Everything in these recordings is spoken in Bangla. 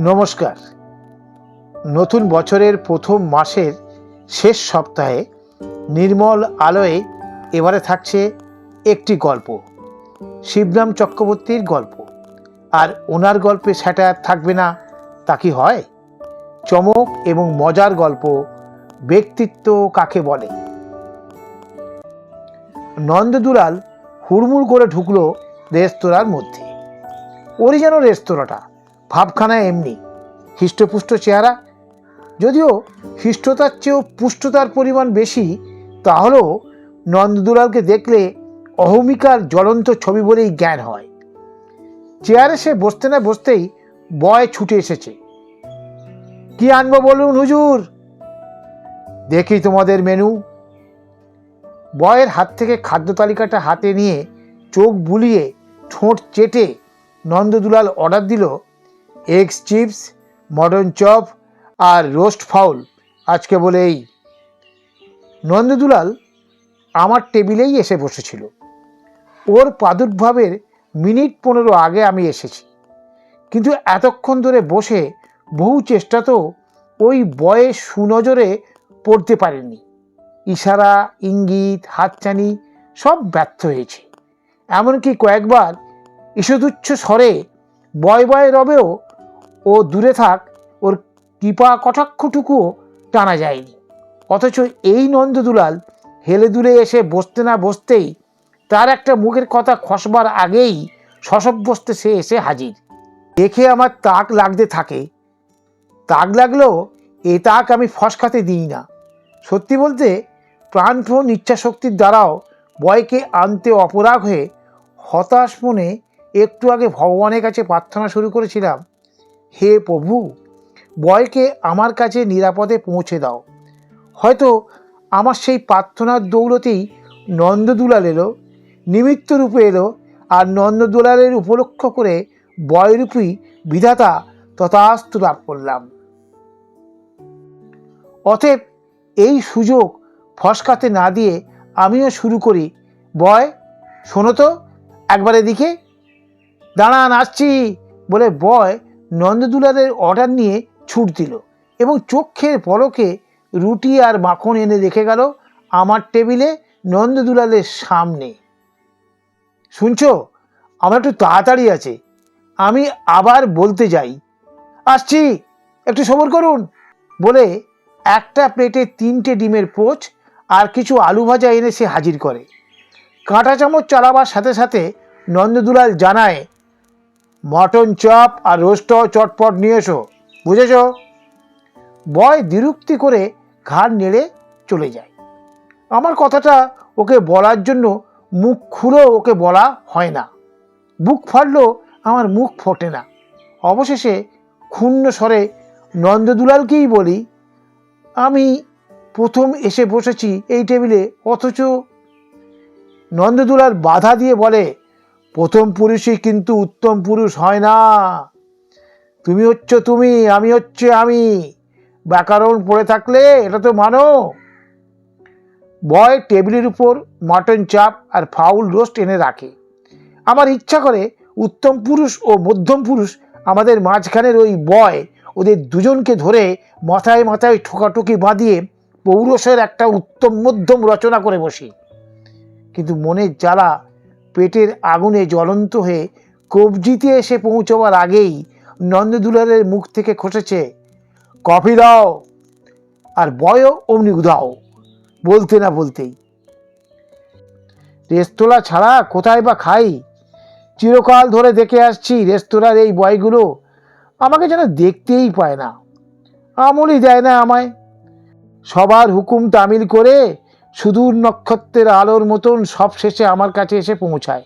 নমস্কার। নতুন বছরের প্রথম মাসের শেষ সপ্তাহে নির্মল আলোয়ে এবারে থাকছে একটি গল্প শিবরাম চক্রবর্তীর গল্প। আর ওনার গল্পে স্যাটার থাকবে না, তা কি হয়? চমক এবং মজার গল্প ব্যক্তিত্ব কাকে বলে? নন্দদুলাল হুড়মুড় করে ঢুকলো রেস্তোরাঁর মধ্যে। ওরই যেন রেস্তোরাঁটা। ভাবখানা এমনি। হৃষ্টপুষ্ট চেহারা। যদিও হৃষ্টতার চেয়েও পুষ্টতার পরিমাণ বেশি, তাহলেও নন্দদুলালকে দেখলে অহমিকার জ্বলন্ত ছবি বলেই জ্ঞান হয়। চেয়ারে সে বসতে না বসতেই বয় ছুটে এসেছে। কি আনব বলুন হুজুর? দেখি তোমাদের মেনু। বয়ের হাত থেকে খাদ্য তালিকাটা হাতে নিয়ে চোখ বুলিয়ে ঠোঁট চেটে নন্দদুলাল অর্ডার দিল এগস চিপস, মটন চপ আর রোস্ট ফাউল। আজকে বলে এই। নন্দদুলাল আমার টেবিলেই এসে বসেছিল। ওর প্রাদুর্ভাবের মিনিট পনেরো আগে আমি এসেছি। কিন্তু এতক্ষণ ধরে বসে বহু চেষ্টা তো ওই বয়ে সুনজরে পড়তে পারেনি ইশারা, ইঙ্গিত হাতচানি সব ব্যর্থ হয়েছে। এমনকি কয়েকবার ঈষদুচ্ছ স্বরে বয় বয় রবেও ও দূরে থাক, ওর কৃপা কটাক্ষটুকুও টানা যায়নি। অথচ এই নন্দদুলাল হেলে দুলে এসে বসতে না বসতেই তার একটা মুখের কথা খসবার আগেই শশব্যস্তে সে এসে হাজির। দেখে আমার তাক লাগতে থাকে। তাক লাগলেও এ তাক আমি ফসকাতে দিই না। সত্যি বলতে প্রাণপ্রণ ইচ্ছাশক্তির দ্বারাও বয়কে আনতে অপরাগ হয়ে হতাশ মনে একটু আগে ভগবানের কাছে প্রার্থনা শুরু করেছিলাম। হে প্রভু বয়কে আমার কাছে নিরাপদে পৌঁছে দাও। হয়তো আমার সেই প্রার্থনার দৌলতেই নন্দদুলাল এলো নিমিত্ত রূপে এলো আর নন্দদুলালের উপলক্ষ করে বয়রূপী বিধাতা তথাস্তু লাভ করলাম। অতএব এই সুযোগ ফসকাতে না দিয়ে আমিও শুরু করি। বয়, শোনো তো, একবার এদিকে। দাঁড়ান, আসছি বলে বয় নন্দদুলালের অর্ডার নিয়ে ছুট দিল এবং চোখের পলকে রুটি আর মাখন এনে রেখে গেল আমার টেবিলে নন্দদুলালের সামনে। শুনছো? আমার একটু তাড়াতাড়ি আছে। আমি আবার বলতে যাই। আসছি, একটু সবর করুন। বলে একটা প্লেটে তিনটে ডিমের পোচ আর কিছু আলু ভাজা এনে সে হাজির করে। কাঁটা চামচ চালাবার সাথে সাথে নন্দদুলাল জানায় মটন চপ আর রোস্টও চটপট নিয়ে এসো, বুঝেছ? বয় দ্বিরুক্তি করে ঘাড় নেড়ে চলে যায়। আমার কথাটা ওকে বলার জন্য মুখ খুলেও ওকে বলা হয় না। বুক ফাটলেও আমার মুখ ফোটে না। অবশেষে ক্ষুণ্ণ স্বরে নন্দদুলালকেই বলি, আমি প্রথম এসে বসেছি এই টেবিলে, অথচ? নন্দদুলাল বাধা দিয়ে বলে প্রথম পুরুষই কিন্তু উত্তম পুরুষ হয় না। তুমি হচ্ছ তুমি, আমি হচ্ছে আমি। ব্যাকরণ পড়ে থাকলে এটা তো মানো। বয় টেবিলের উপর মাটন চাপ আর ফাউল রোস্ট এনে রাখে। আমার ইচ্ছা করে উত্তম পুরুষ ও মধ্যম পুরুষ আমাদের মাঝখানের ওই বয় ওদের দুজনকে ধরে মাথায় মাথায় ঠোকাঠুকি বাঁধিয়ে পৌরসের একটা উত্তম মধ্যম রচনা করে বসি। কিন্তু মনের জ্বালা পেটের আগুনে জ্বলন্ত হয়ে কবজিতে এসে পৌঁছবার আগেই নন্দদুলারের মুখ থেকে খসেছে, কফি দাও! আর বয়ও অমনি উদাও বলতে না বলতেই। রেস্তোরাঁ ছাড়া কোথায় বা খাই? চিরকাল ধরে দেখে আসছি রেস্তোরাঁর এই বয়গুলো, আমাকে যেন দেখতেই পায় না। আমলই দেয় না আমায়। সবার হুকুম তামিল করে সুদূর নক্ষত্রের আলোর মতন সব শেষে আমার কাছে এসে পৌঁছায়।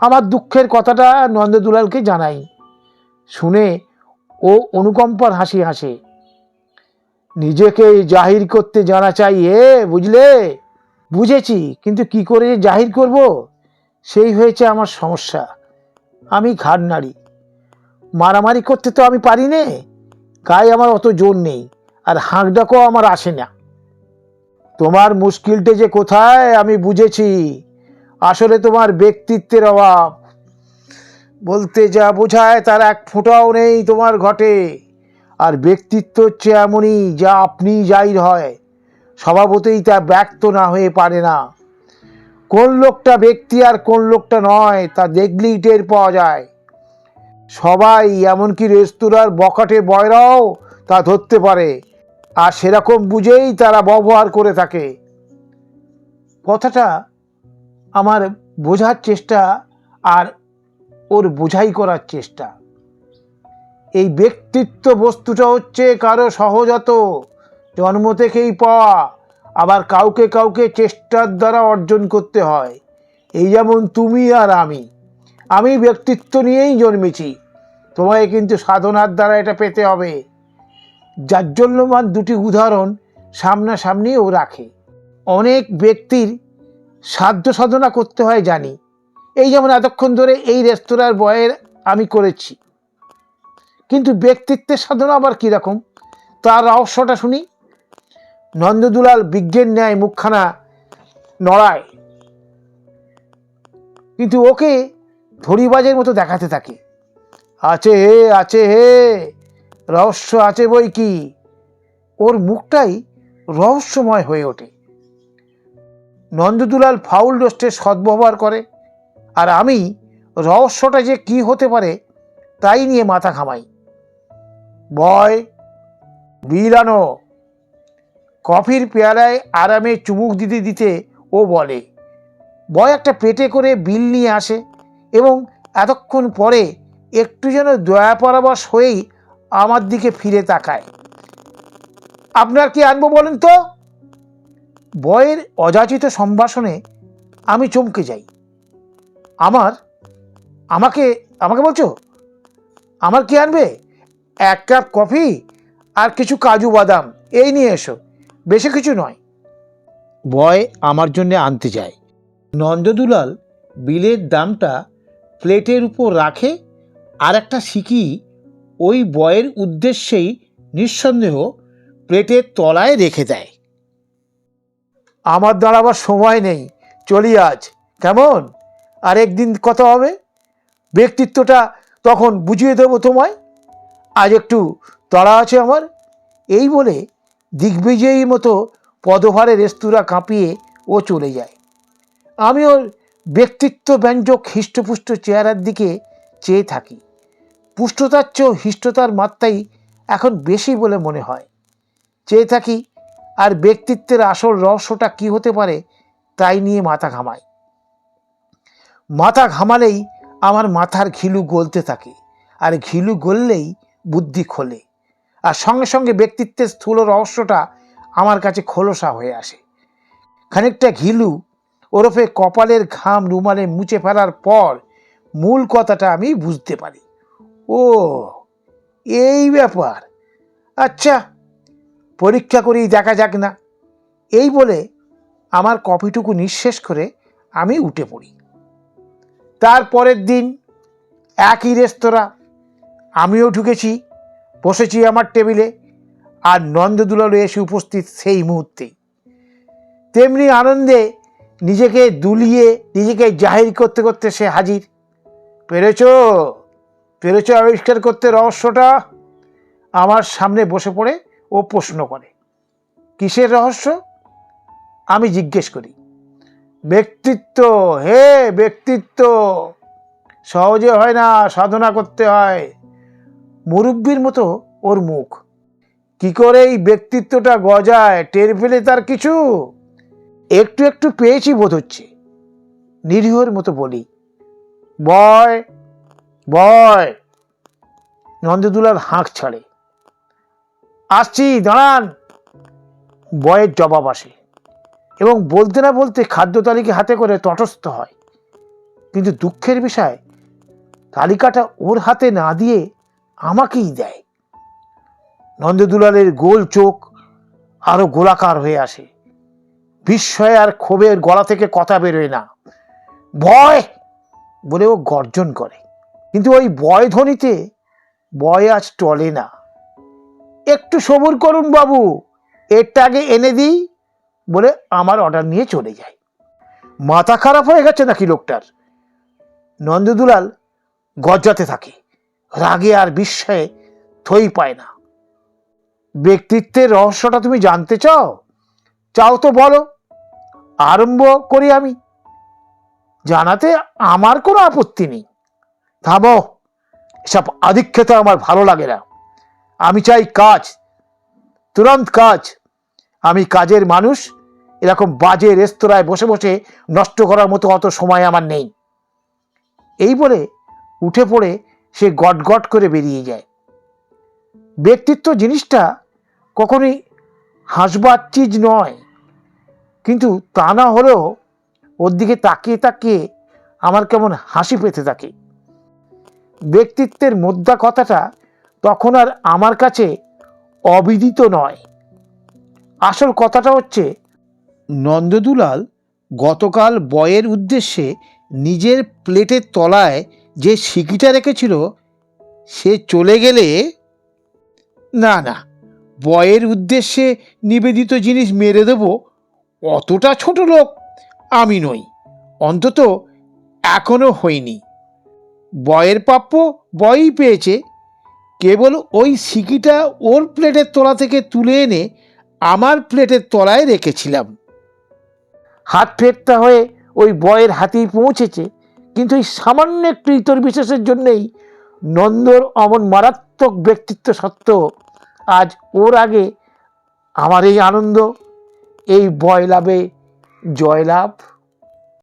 আমার দুঃখের কথাটা নন্দদুলালকে জানাই। শুনে ও অনুকম্পার হাসি হাসে। নিজেকে জাহির করতে জানা চাই, এ, বুঝলে? বুঝেছি, কিন্তু কি করে জাহির করব? সেই হয়েছে আমার সমস্যা। আমি ঘাড় নাড়ি। মারামারি করতে তো আমি পারি নে গায়ে আমার অত জোর নেই, আর হাঁক ডাকও আমার আসে না। তোমার মুশকিলটা যে কোথায়, আমি বুঝেছি। আসলে তোমার ব্যক্তিত্বের অভাব। বলতে যা বোঝায় তার এক ফোঁটাও নেই তোমার ঘটে। আর ব্যক্তিত্ব হচ্ছে এমনই যা আপনি যাই হয়। স্বভাবতেই তা ব্যক্ত না হয়ে পারে না। কোন লোকটা ব্যক্তি আর কোন লোকটা নয়, তা দেখলেই টের পাওয়া যায়। সবাই এমনকি রেস্তোরাঁর বখাটে বয়রাও তা ধরতে পারে। আর সেরকম বুঝেই তারা ব্যবহার করে থাকে। কথাটা আমার বোঝার চেষ্টা আর ওর বোঝাই করার চেষ্টা। এই ব্যক্তিত্ব বস্তুটা হচ্ছে কারও সহজাত জন্ম থেকেই পাওয়া, আবার কাউকে কাউকে চেষ্টার দ্বারা অর্জন করতে হয়। এই যেমন তুমি আর আমি। আমি ব্যক্তিত্ব নিয়েই জন্মেছি। তোমায় কিন্তু সাধনার দ্বারা এটা পেতে হবে। জাজ্জল্যমান দুটি উদাহরণ সামনাসামনিও রাখে। অনেক ব্যক্তির সাধ্য সাধনা করতে হয় জানি। এই যেমন এতক্ষণ ধরে এই রেস্তোরাঁর বয়ের আমি করেছি। কিন্তু ব্যক্তিত্বের সাধনা আবার কীরকম? তার রহস্যটা শুনি। নন্দদুলাল বিজ্ঞের ন্যায় মুখখানা নড়ায়। কিন্তু ওকে ধরিবাজের মতো দেখাতে থাকে। আছে হে আছে, হে। রহস্য আছে বই কি? ওর মুখটাই রহস্যময় হয়ে ওঠে। নন্দদুলাল ফাউল রোস্টের সদ্ব্যবহার করে, আর আমি রহস্যটা যে কি হতে পারে তাই নিয়ে মাথা ঘামাই। বয়, বিলানো, কফির পেয়ারায় আরামে চুমুক দিতে দিতে ও বলে, বয় একটা পেটে করে বিল নিয়ে আসে এবং এতক্ষণ পরে একটু যেন দয়া পরাবশ হয়েই আমার দিকে ফিরে তাকায়। আপনার কি আনব বলেন তো? বয়ের অযাচিত সম্ভাষণে আমি চমকে যাই। আমার, আমাকে আমাকে বলছো? আমার কি আনবে? এক কাপ কফি আর কিছু কাজু বাদাম, এই নিয়ে এসো। বেশি কিছু নয়। বয় আমার জন্য আনতে যায়। নন্দদুলাল বিলের দামটা প্লেটের উপর রাখে আর একটা সিকি ওই বয়ের উদ্দেশ্যেই নিঃসন্দেহ প্লেটের তলায় রেখে দেয়। আমার দাঁড়াবার সময় নেই। চলি আজ। কেমন? আর একদিন কথা হবে? ব্যক্তিত্বটা তখন বুঝিয়ে দেবো তোমায়? আজ একটু তাড়া আছে আমার। এই বলে দিগ্বিজয়ী মতো পদভারে রেস্তোরাঁ কাঁপিয়ে ও চলে যায়। আমি ওর ব্যক্তিত্ব ব্যঞ্জক হৃষ্টপুষ্ট চেহারার দিকে চেয়ে থাকি। পুষ্টতার চেয়েও হৃষ্টতার মাত্রাই এখন বেশি বলে মনে হয়। চেয়ে থাকি, আর ব্যক্তিত্বের আসল রহস্যটা কি হতে পারে তাই নিয়ে মাথা ঘামাই। মাথা ঘামালেই আমার মাথার ঘিলু গলতে থাকে, আর ঘিলু গললেই বুদ্ধি খোলে। আর সঙ্গে সঙ্গে ব্যক্তিত্বের স্থূল রহস্যটা আমার কাছে খোলসা হয়ে আসে। খানিকটা ঘিলু ওরফে কপালের ঘাম রুমালে মুছে ফেলার পর মূল কথাটা আমি বুঝতে পারি। ও, এই ব্যাপার। আচ্ছা পরীক্ষা করেই দেখা যাক না। এই বলে আমার কফিটুকু নিঃশেষ করে আমি উঠে পড়ি। তারপরের দিন একই রেস্তোরাঁ, আমিও ঢুকেছি, বসেছি আমার টেবিলে আর নন্দদুলালো এসে উপস্থিত সেই মুহূর্তেই। তেমনি আনন্দে নিজেকে দুলিয়ে নিজেকে জাহির করতে করতে সে হাজির। পেরেছ? পেরেছ আবিষ্কার করতে রহস্যটা আমার সামনে বসে পড়ে ও প্রশ্ন করে, কিসের রহস্য? আমি জিজ্ঞেস করি, ব্যক্তিত্ব, হে ব্যক্তিত্ব, সহজে হয় না সাধনা করতে হয়? মুরব্বীর মতো ওর মুখ, কি করে এই ব্যক্তিত্বটা গজায়, টের পেলে তার কিছু? একটু একটু পেয়েছি বোধ হচ্ছে, নিরীহর মতো বলি, বয় বয়। নন্দদুলার হাঁক ছাড়ে। আসছি, দাঁড়ান। বয়ের জবাব আসে এবং বলতে না বলতে খাদ্য তালিকা হাতে করে তটস্থ হয়। কিন্তু দুঃখের বিষয়, তালিকাটা ওর হাতে না দিয়ে আমাকেই দেয়। নন্দদুলালের গোল চোখ আরও গোলাকার হয়ে আসে। বিস্ময় আর ক্ষোভের গলা থেকে কথা বেরোয় না। ভয় বলে ও গর্জন করে। কিন্তু ওই বয় ধ্বনিতে, বয় আজ টলে না। একটু সবুর করুন বাবু, এরটা আগে এনে দিই বলে আমার অর্ডার নিয়ে চলে যায়। মাথা খারাপ হয়ে গেছে নাকি লোকটার? নন্দদুলাল গজ্জাতে থাকে, রাগে আর বিস্ময়ে থই পায় না। ব্যক্তিত্বের রহস্যটা তুমি জানতে চাও? চাও তো বলো, আরম্ভ করি আমি। জানাতে আমার কোনো আপত্তি নেই। থামো। এসব আধিক্যতা আমার ভালো লাগে না। আমি চাই কাজ, তুরন্ত কাজ। আমি কাজের মানুষ, এরকম বাজে রেস্তোরাঁয় বসে বসে নষ্ট করার মতো অত সময় আমার নেই। এই বলে উঠে পড়ে সে গট গট করে বেরিয়ে যায়। ব্যক্তিত্ব জিনিসটা কখনোই হাসবার চিজ নয়। কিন্তু তা না হলেও ওর দিকে তাকিয়ে তাকিয়ে আমার কেমন হাসি পেতে থাকে। ব্যক্তিত্বের মোদ্দা কথাটা তখন আর আমার কাছে অবিদিত নয়। আসল কথাটা হচ্ছে, নন্দদুলাল গতকাল বয়ের উদ্দেশ্যে নিজের প্লেটের তলায় যে সিকিটা রেখেছিল, সে চলে গেলে? না না বয়ের উদ্দেশ্যে নিবেদিত জিনিস মেরে দেব অতটা ছোট লোক আমি নই, অন্তত এখনও হইনি। বয়ের প্রাপ্য বয়ই পেয়েছে। কেবল ওই সিকিটা ওর প্লেটের তলা থেকে তুলে এনে আমার প্লেটের তলায় রেখেছিলাম। হাত ফেরটা হয়ে ওই বয়ের হাতেই পৌঁছেছে। কিন্তু এই সামান্য একটু ইতর বিশেষের জন্যেই নন্দর অমন মারাত্মক ব্যক্তিত্ব সত্ত্বেও আজ ওর আগে আমার এই আনন্দ, এই বয় লাভে জয়লাভ।